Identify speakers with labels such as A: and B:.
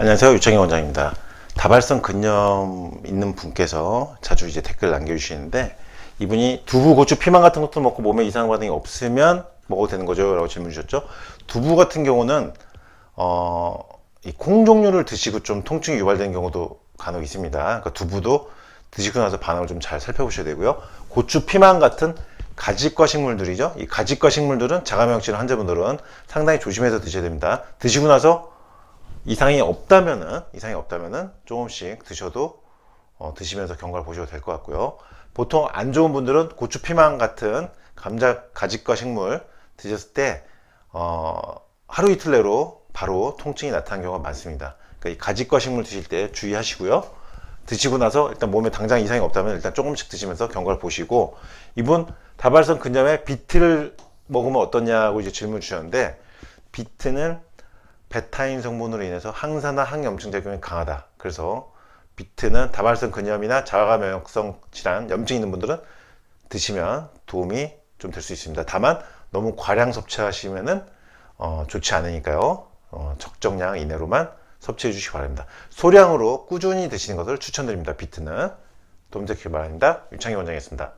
A: 안녕하세요. 유창희 원장입니다. 다발성 근염 있는 분께서 자주 이제 댓글 남겨주시는데 이분이 두부, 고추, 피망 같은 것도 먹고 몸에 이상 반응이 없으면 먹어도 되는 거죠? 라고 질문 주셨죠. 두부 같은 경우는 어, 이 콩 종류를 드시고 좀 통증이 유발되는 경우도 간혹 있습니다. 그러니까 두부도 드시고 나서 반응을 좀 잘 살펴보셔야 되고요. 고추, 피망 같은 가지과 식물들이죠. 이 가지과 식물들은 자가면역질 환자분들은 상당히 조심해서 드셔야 됩니다. 드시고 나서 이상이 없다면은 이상이 없다면은 조금씩 드셔도 어, 드시면서 경과를 보셔도 될 것 같고요. 보통 안 좋은 분들은 고추 피망 같은 감자 가지과 식물 드셨을 때 어, 하루 이틀 내로 바로 통증이 나타나는 경우가 많습니다. 그러니까 이 가지과 식물 드실 때 주의하시고요. 드시고 나서 일단 몸에 당장 이상이 없다면 일단 조금씩 드시면서 경과를 보시고 이분 다발성 근염에 비트를 먹으면 어떠냐고 이제 질문 주셨는데 비트는 베타인 성분으로 인해서 항산화 항염증 작용이 강하다. 그래서 비트는 다발성 근염이나 자가 면역성 질환, 염증 있는 분들은 드시면 도움이 좀 될 수 있습니다. 다만 너무 과량 섭취하시면은 어, 좋지 않으니까요. 어, 적정량 이내로만 섭취해 주시기 바랍니다. 소량으로 꾸준히 드시는 것을 추천드립니다. 비트는 도움 되길 바랍니다. 유창희 원장이었습니다.